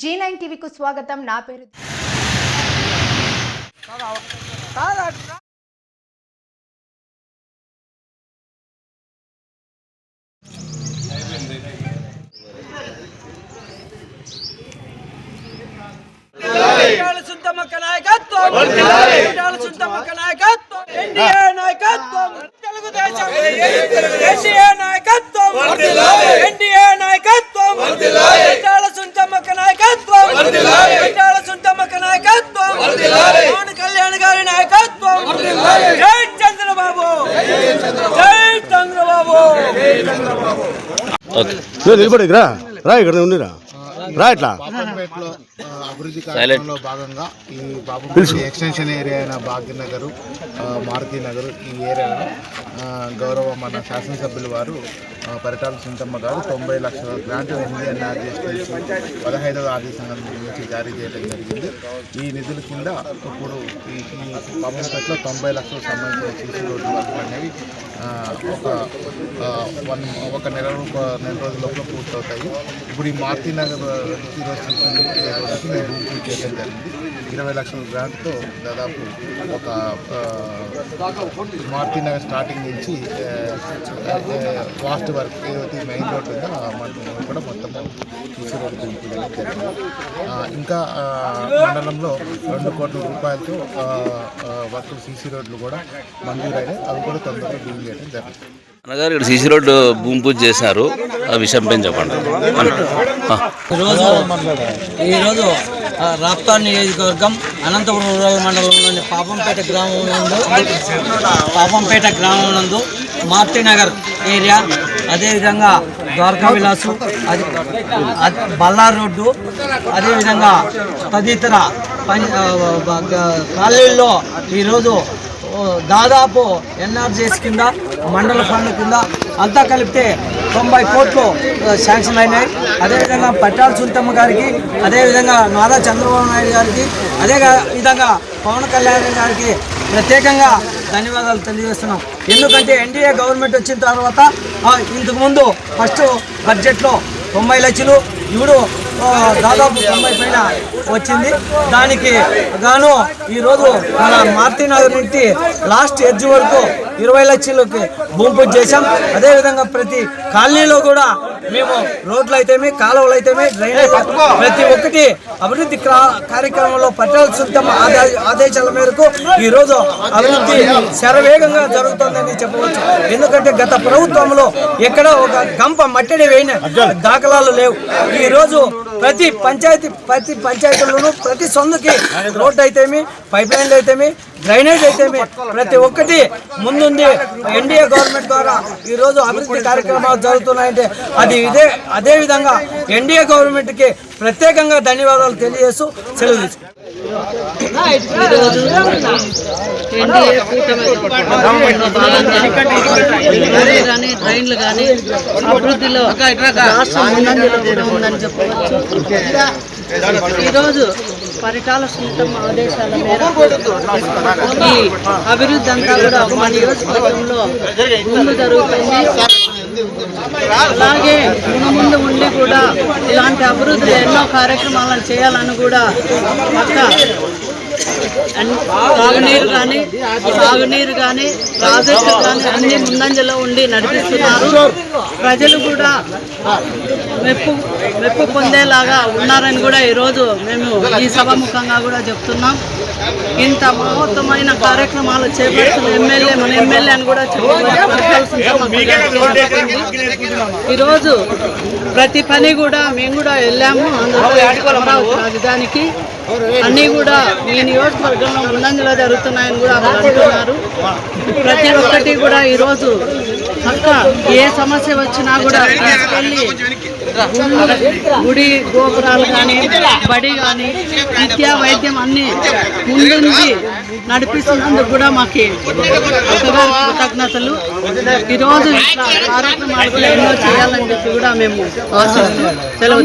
G nine టీవీకు స్వాగతం. నా పేరు నాయకత్వం. తెలుగుదేశం. నాయకత్వం ఎన్డీఏ నాయకత్వం ఎన్టీఆర్ సుందమ్మక్క నాయకత్వం ఎన్టీఆర్ సుందమ్మక్క నాయకత్వం పవన్ కళ్యాణ్ గారి నాయకత్వం జై చంద్రబాబు జై చంద్రబాబు నువ్వు నిలబడి రా. రా ఇక్కడ ఉండిరా. రా ఇట్లా. అభివృద్ధి కార్యక్రమంలో భాగంగా ఈ బాబుపేట ఎక్స్టెన్షన్ ఏరియా అయిన భాగ్యనగర్ మారుతి నగర్ ఈ ఏరియాలో గౌరవ మన శాసనసభ్యులు వారు పరిటాల సుంతమ్మ గారు తొంభై లక్షల గ్రాంట్ ఇండియన్ ఆర్జిఎస్టీ పదహైదవ ఆర్థిక సంఘం నుంచి జారీ చేయడం జరిగింది. ఈ నిధుల కింద ఇప్పుడు ఈ పాపంపేటలో తొంభై లక్షలకు సంబంధించిన సీసీ రోడ్లు అనేవి ఒక వన్ ఒక నెల నెల రోజుల లోపల పూర్తవుతాయి. ఇప్పుడు ఈ మారుతి నగర్ ఈరోజు మేము చేయడం జరిగింది ఇరవై లక్షల గ్రాంట్తో దాదాపు ఒక మారుతి నగర్ స్టార్టింగ్ నుంచి లాస్ట్ వరకు ఏదైతే మెయిన్ రోడ్ ఉందో ఆ కూడా మొత్తం ఇంకా మండలంలో రెండు కోట్ల రూపాయలతో వర్క్ సీసీ రోడ్లు కూడా మంజూరైనాయి. అవి కూడా తొందరగా డీల్ చేయడం జరుగుతుంది. అన్నగారు ఇక్కడ సీసీ రోడ్డు భూమి పూజ చేశారు. ఆ విషయం పైన చెప్పండి. ఈరోజు ఈరోజు ఆ, రాప్తాడ్ నియోజకవర్గం అనంతపురం రూరల్ మండలంలోని పాపంపేట గ్రామం నందు పాపంపేట గ్రామం నందు మార్తినగర్ ఏరియా అదేవిధంగా ద్వారకా విలాసు అది బల్లార్ రోడ్డు అదేవిధంగా తదితర కాలనీల్లో ఈరోజు దాదాపు ఎన్ఆర్జీఎస్ కింద మండల ఫండ్ కింద అంతా కలిపితే తొంభై కోట్లు శాంక్షన్ అయినాయి. అదేవిధంగా పట్టాల సుల్తమ్మ గారికి అదేవిధంగా నారా చంద్రబాబు నాయుడు గారికి అదే విధంగా పవన్ కళ్యాణ్ గారికి ప్రత్యేకంగా ధన్యవాదాలు తెలియజేస్తున్నాం. ఎందుకంటే ఎన్డీఏ గవర్నమెంట్ వచ్చిన తర్వాత ఇంతకుముందు ఫస్ట్ బడ్జెట్లో తొంభై లక్షలు. ఇప్పుడు దాదాపు తొంభై పైన వచ్చింది. దానికి గాను ఈరోజు మన మార్తినగర్ నుంచి లాస్ట్ ఎడ్జ్ వరకు ఇరవై లక్షలకి భూమి పూజ చేశాం. అదేవిధంగా ప్రతి కాలనీలో కూడా మేము రోడ్లు అయితేమి కాలువలు అయితేమి డ్రైనేజ్ ప్రతి ఒక్కటి అభివృద్ధి క్రా- కార్యక్రమంలో పట్టాల సుల్తం ఆదేశాల మేరకు ఈరోజు అభివృద్ధి శరవేగంగా జరుగుతుందని చెప్పవచ్చు. ఎందుకంటే గత ప్రభుత్వంలో ఎక్కడ ఒక గంప మట్టడి వేయిన దాఖలాలు లేవు. ఈ రోజు ప్రతి పంచాయతీ ప్రతి పంచాయతీలోనూ ప్రతి సొందుకి రోడ్డు అయితేమి పైప్ లైన్లు అయితేమి డ్రైనేజ్ అయితేమి ప్రతి ఒక్కటి ముందుంది. ఎన్డీఏ గవర్నమెంట్ ద్వారా ఈ రోజు అభివృద్ధి కార్యక్రమాలు జరుగుతున్నాయంటే అది ఇదే అదే విధంగా ఎన్డీఏ గవర్నమెంట్కి ప్రత్యేకంగా ధన్యవాదాలు తెలియజేస్తూ సెలవు ఎన్డీఏ కూటమి కానీ ట్రైన్లు కానీ అభివృద్ధిలో రాష్ట్రం ఉందని చెప్పవచ్చు. ఈరోజు పరిటాల సుల్తం ఆదేశాల మేరకు ఈ అభివృద్ధి అంతా కూడా మా నియోజకవర్గంలో ముందు జరుగుతుంది. అలాగే ముందు ముందు ఉండి కూడా ఇలాంటి అభివృద్ధి ఎన్నో కార్యక్రమాలను చేయాలని కూడా పక్క తాగునీరు కానీ సాగునీరు కానీ ప్రాజెక్టు కానీ అన్ని ముందంజలో ఉండి నడిపిస్తున్నారు. ప్రజలు కూడా మెప్పు మెప్పు పొందేలాగా ఉన్నారని కూడా ఈరోజు మేము ఈ సభాముఖంగా కూడా చెప్తున్నాం. ఇంత మహోత్తమైన కార్యక్రమాలు చేపడుతున్న ఎమ్మెల్యే మన ఎమ్మెల్యే అని కూడా చెప్పవచ్చు ఈరోజు ప్రతి పని కూడా మేము కూడా వెళ్ళాము. ఆంధ్రప్రదేశ్ అమరావతి రాజధానికి. అన్నీ కూడా ఈ నియోజకవర్గంలో ముందంజలో జరుగుతున్నాయని కూడా అంటున్నారు. ప్రతి ఒక్కటి కూడా ఈరోజు పక్క ఏ సమస్య వచ్చినా కూడా తీసుకెళ్ళి గుడి గోపురాలు కానీ బడి కానీ విద్యా వైద్యం అన్ని ముందుండి నడిపిస్తున్నందుకు కూడా మాకు ఒకగారి కృతజ్ఞతలు ఈరోజు ఇట్లా కార్యక్రమాలు కూడా ఎన్నో చేయాలని చెప్పి కూడా మేము ఆశిస్తున్నాం సెలవు